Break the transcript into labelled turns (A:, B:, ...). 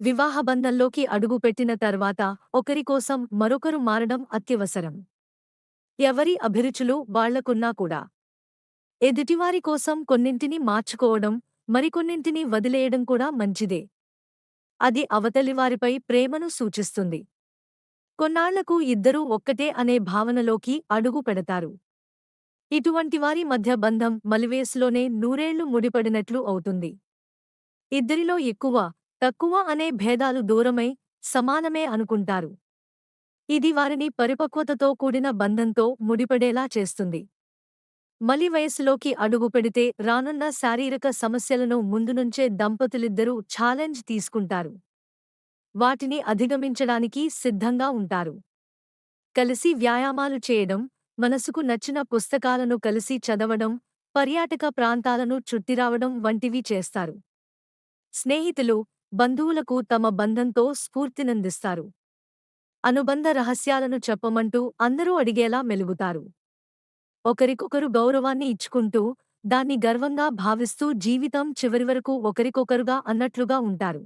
A: వివాహబంధంలోకి అడుగుపెట్టిన తర్వాత ఒకరికోసం మరొకరు మారడం అత్యవసరం. ఎవరి అభిరుచులు వాళ్ళకున్నా కూడా. ఎదుటివారి కోసం కొన్నింటిని మార్చుకోవడం మరికొన్నింటిని వదిలేయడం కూడా మంచిదే. అది అవతలివారిపై ప్రేమను సూచిస్తుంది. కొన్నాళ్ళకు ఇద్దరూ ఒక్కటే అనే భావనలోకి అడుగు పెడతారు. ఇటువంటి వారి మధ్య బంధం మలివేసులోనే నూరేళ్ళు ముడిపడినట్లు అవుతుంది. ఇద్దరిలో ఎక్కువ తక్కువ అనే భేదాలు దూరమై సమానమే అనుకుంటారు. ఇది వారిని పరిపక్వతతో కూడిన బంధంతో ముడిపడేలా చేస్తుంది. మలి వయస్సులోకి అడుగుపెడితే రానున్న శారీరక సమస్యలను ముందునుంచే దంపతులిద్దరూ ఛాలెంజ్ తీసుకుంటారు. వాటిని అధిగమించడానికి సిద్ధంగా ఉంటారు. కలిసి వ్యాయామాలు చేయడం మనసుకు నచ్చిన పుస్తకాలను కలిసి చదవడం పర్యాటక ప్రాంతాలను చుట్టిరావడం వంటివి చేస్తారు. స్నేహితులు బంధువులకు తమ బంధంతో స్ఫూర్తినందిస్తారు. అనుబంధ రహస్యాలను చెప్పమంటూ అందరూ అడిగేలా మెలుగుతారు. ఒకరికొకరు గౌరవాన్ని ఇచ్చుకుంటూ దాన్ని గర్వంగా భావిస్తూ జీవితం చివరివరకు ఒకరికొకరుగా అన్నట్లుగా ఉంటారు.